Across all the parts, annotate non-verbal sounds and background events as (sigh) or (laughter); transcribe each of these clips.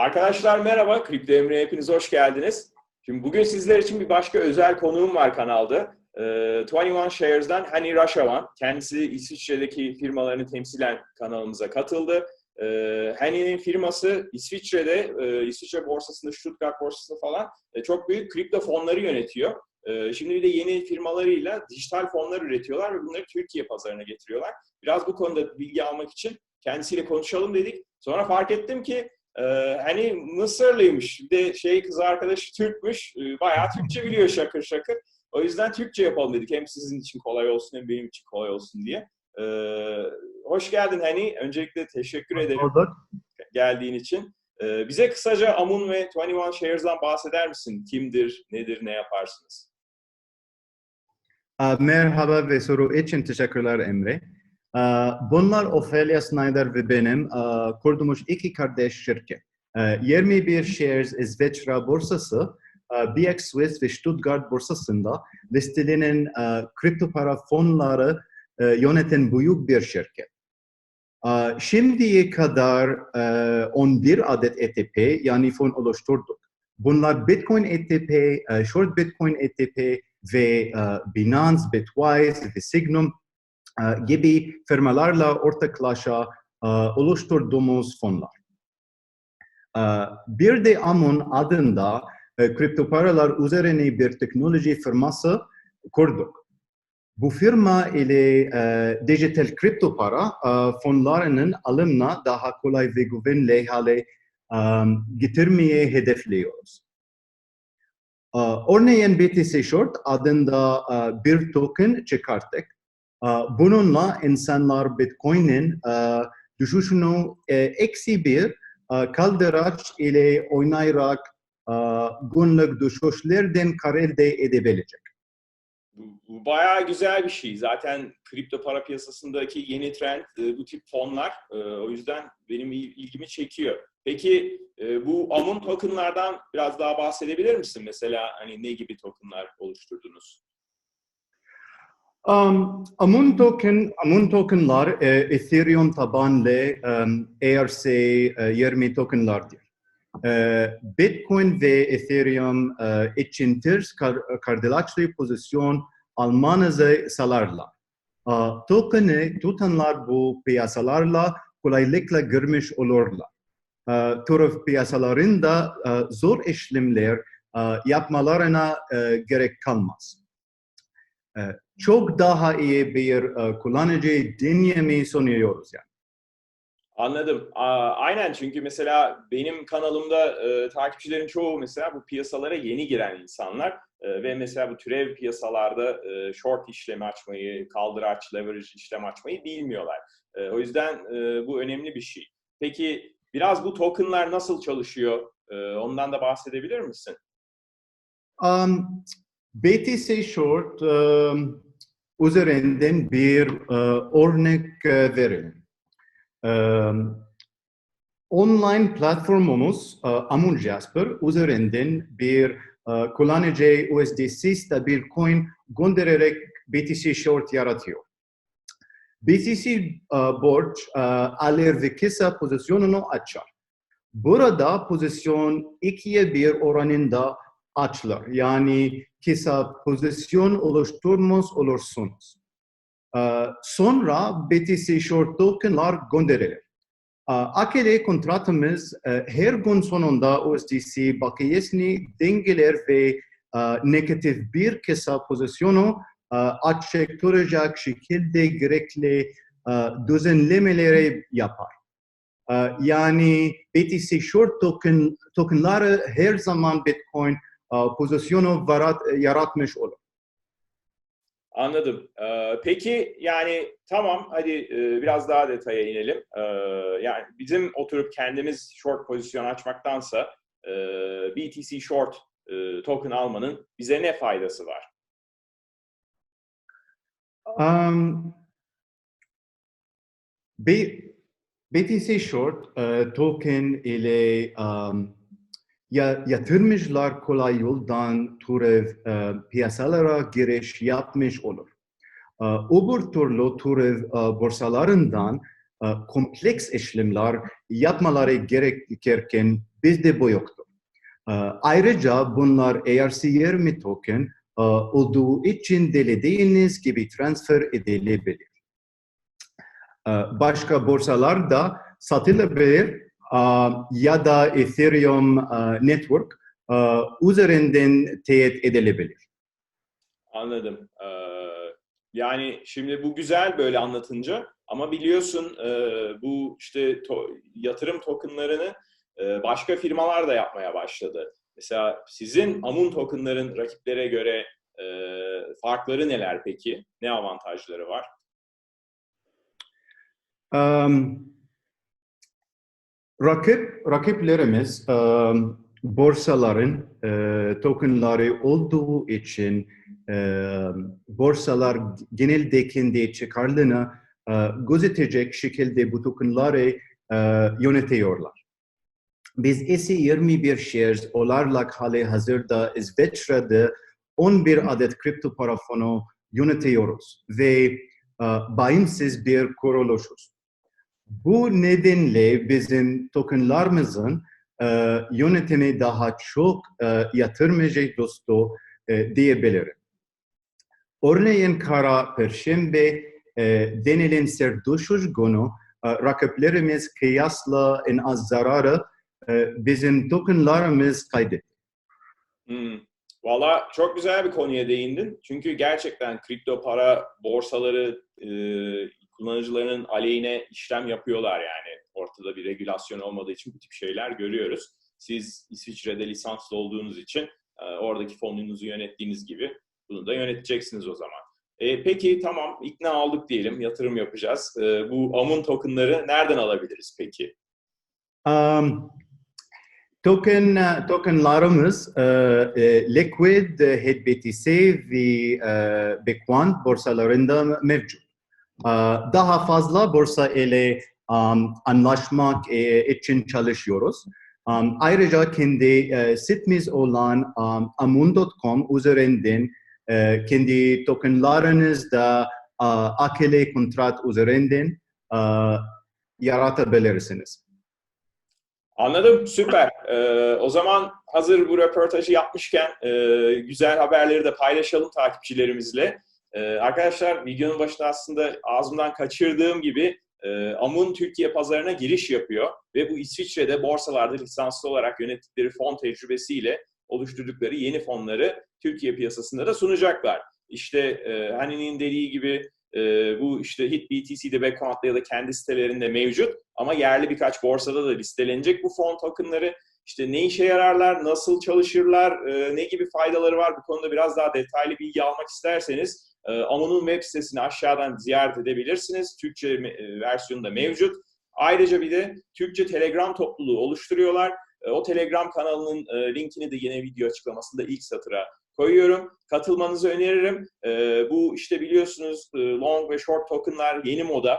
Arkadaşlar merhaba, Kripto Emre'ye hepiniz hoş geldiniz. Şimdi bugün sizler için bir başka özel konuğum var kanalda. Ee, 21 Shares'dan Hani Raşavan. Kendisi İsviçre'deki firmalarını temsilen kanalımıza katıldı. Ee, Hani'nin firması İsviçre'de, e, İsviçre borsasında, Stuttgart borsasında falan e, çok büyük kripto fonları yönetiyor. E, şimdi bir de yeni firmalarıyla dijital fonlar üretiyorlar ve bunları Türkiye pazarına getiriyorlar. Biraz bu konuda bilgi almak için kendisiyle konuşalım dedik. Sonra fark ettim ki ee, hani Mısırlıymış, bir de şey kız arkadaşı Türkmüş, ee, bayağı Türkçe biliyor şakır şakır. O yüzden Türkçe yapalım dedik. Hem sizin için kolay olsun hem benim için kolay olsun diye. Ee, hoş geldin Hani. Öncelikle teşekkür ederim Olduk. geldiğin için. Ee, bize kısaca Amun ve 21 Shares'dan bahseder misin? Kimdir, nedir, ne yaparsınız? Aa, Merhaba ve soru için teşekkürler Emre. Aa, Bunlar Ophelia Snyder ve benim aa, kurduğumuz iki kardeş şirket. Aa, 21 Shares İsviçre borsası, aa, BX Swiss ve Stuttgart borsasında listelenen aa, kripto para fonları yöneten büyük bir şirket. Aa, Şimdiye kadar aa, 11 adet ETP yani fon oluşturduk. Bunlar Bitcoin ETP, Short Bitcoin ETP ve Binance, Bitwise ve Signum gibi firmalarla ortaklaşa aa, oluşturduğumuz fonlar. Aa, Bir de Amun adında e, kripto paralar üzerine bir teknoloji firması kurduk. Bu firma ile e, dijital kripto para e, fonlarının alımına daha kolay ve güvenli hale e, getirmeye hedefliyoruz. E, Örneğin BTC Short adında e, bir token çıkarttık. E, Bununla insanlar Bitcoin'in e, düşüşünü e, eksi bir e, kaldıraç ile oynayarak günlük düşüşlerden kar elde edebilecek. Bu, bu bayağı güzel bir şey. Zaten kripto para piyasasındaki yeni trend bu tip fonlar. O yüzden benim il- ilgimi çekiyor. Peki bu Amun tokenlardan biraz daha bahsedebilir misin? Mesela hani ne gibi tokenlar oluşturdunuz? Um, Amun token, Amun tokenlar e, Ethereum tabanlı um, ERC20 tokenlardır. E, Bitcoin ve Ethereum e, için ters kar, kardeşli pozisyon almanızı sağlarlar. E, token'ı tutanlar bu piyasalarla kolaylıkla girmiş olurlar. E, Türev piyasalarında e, zor işlemler e, yapmalarına e, gerek kalmaz çok daha iyi bir e, kullanıcı deneyimi sunuyoruz yani. Anladım. Aynen çünkü mesela benim kanalımda e, takipçilerin çoğu mesela bu piyasalara yeni giren insanlar E, ve mesela bu türev piyasalarda e, short işlemi açmayı, kaldıraç, leverage işlem açmayı bilmiyorlar. E, o yüzden e, bu önemli bir şey. Peki biraz bu tokenlar nasıl çalışıyor? E, ondan da bahsedebilir misin? Um, BTC Short um, üzerinden bir e, örnek e, verelim. Um, online platformumuz e, Amun Jasper üzerinden bir e, kullanıcı USDC stabil coin göndererek BTC Short yaratıyor. BTC e, borç e, alır ve kısa pozisyonunu açar. Burada pozisyon ikiye bir oranında açılır. Yani kısa pozisyon oluşturmuş olursunuz. Ee, sonra BTC Short tokenlar gönderilir. Ee, AKD kontratımız e, her gün sonunda USDC bakiyesini dengeler ve e, negatif bir kısa pozisyonu e, açık tutacak şekilde gerekli e, düzenlemeleri yapar. Ee, Yani BTC Short token, tokenları her zaman Bitcoin pozisyonu varat, yaratmış olur. Anladım. Ee, peki yani tamam hadi e, biraz daha detaya inelim. Ee, yani bizim oturup kendimiz short pozisyon açmaktansa e, BTC short e, token almanın bize ne faydası var? Um, B, BTC Short e, token ile um, ya, yatırımcılar kolay yoldan türev e, piyasalara giriş yapmış olur. E, öbür türlü türev e, borsalarından e, kompleks işlemler yapmaları gerekirken bizde bu yoktu. E, Ayrıca bunlar ERC20 token e, olduğu için dilediğiniz gibi transfer edilebilir. E, Başka borsalarda satılabilir ya da Ethereum Network üzerinden teyit edilebilir. Anladım. Ee, yani şimdi bu güzel böyle anlatınca ama biliyorsun e, bu işte to- yatırım tokenlarını e, başka firmalar da yapmaya başladı. Mesela sizin Amun tokenların rakiplere göre e, farkları neler peki? Ne avantajları var? Um, rakip rakiplerimiz um, borsaların e, tokenları olduğu için e, borsalar genelde kendi çıkarlarını e, gözetecek şekilde bu tokenları e, yönetiyorlar. Biz EC21 shares olarak hali hazırda İsveçre'de 11 adet kripto para fonu yönetiyoruz ve e, bağımsız bir kuruluşuz. Bu nedenle bizim tokenlarımızın e, yönetimi daha çok e, yatırımcı dostu e, diyebilirim. Örneğin kara perşembe e, denilen sert düşüş günü e, rakiplerimiz kıyasla en az zararı e, bizim tokenlarımız kaydetti. Hmm. Valla çok güzel bir konuya değindin. Çünkü gerçekten kripto para borsaları e, kullanıcılarının aleyhine işlem yapıyorlar yani. Ortada bir regülasyon olmadığı için bu tip şeyler görüyoruz. Siz İsviçre'de lisanslı olduğunuz için e, oradaki fonunuzu yönettiğiniz gibi bunu da yöneteceksiniz o zaman. E, peki tamam ikna olduk diyelim yatırım yapacağız. E, bu Amun tokenları nereden alabiliriz peki? Um, token uh, tokenlarımız uh, uh, Liquid, HBTC ve uh, Bitcoin borsalarında mevcut. Uh, daha fazla borsa ile um, anlaşmak e, için çalışıyoruz. Um, ayrıca kendi uh, sitemiz olan um, amun.com üzerinden uh, kendi tokenlarınızda uh, akıllı kontrat üzerinden uh, yaratabilirsiniz. Anladım, süper. Ee, o zaman hazır bu röportajı yapmışken e, güzel haberleri de paylaşalım takipçilerimizle. Ee, arkadaşlar videonun başında aslında ağzımdan kaçırdığım gibi e, Amun Türkiye pazarına giriş yapıyor ve bu İsviçre'de borsalarda lisanslı olarak yönettikleri fon tecrübesiyle oluşturdukları yeni fonları Türkiye piyasasında da sunacaklar. İşte e, Hani'nin dediği gibi e, bu işte Hit BTC'de backcount'ta ya da kendi sitelerinde mevcut ama yerli birkaç borsada da listelenecek bu fon tokenları. İşte ne işe yararlar, nasıl çalışırlar, e, ne gibi faydaları var bu konuda biraz daha detaylı bilgi almak isterseniz Amun'un web sitesini aşağıdan ziyaret edebilirsiniz. Türkçe e, versiyonu da mevcut. Ayrıca bir de Türkçe Telegram topluluğu oluşturuyorlar. E, o Telegram kanalının e, linkini de yine video açıklamasında ilk satıra koyuyorum. Katılmanızı öneririm. E, bu işte biliyorsunuz e, long ve short tokenlar yeni moda.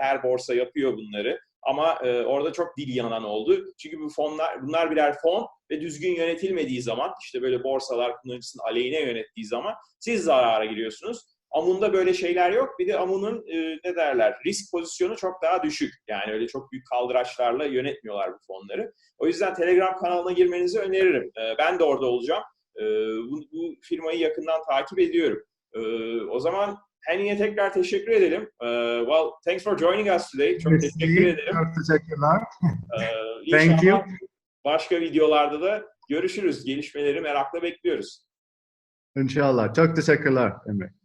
Her borsa yapıyor bunları. Ama e, orada çok dil yanan oldu. Çünkü bu fonlar, bunlar birer fon ve düzgün yönetilmediği zaman, işte böyle borsalar kullanıcısının aleyhine yönettiği zaman siz zarara giriyorsunuz. Amun'da böyle şeyler yok. Bir de Amun'un e, ne derler risk pozisyonu çok daha düşük. Yani öyle çok büyük kaldıraçlarla yönetmiyorlar bu fonları. O yüzden Telegram kanalına girmenizi öneririm. E, ben de orada olacağım. E, bu, bu firmayı yakından takip ediyorum. E, o zaman Henny'e tekrar teşekkür edelim. Uh, well, thanks for joining us today. Çok Merci, teşekkür ederim. Çok teşekkürler. (laughs) Uh, Thank you. başka videolarda da görüşürüz. Gelişmeleri merakla bekliyoruz. İnşallah. Çok teşekkürler Emre.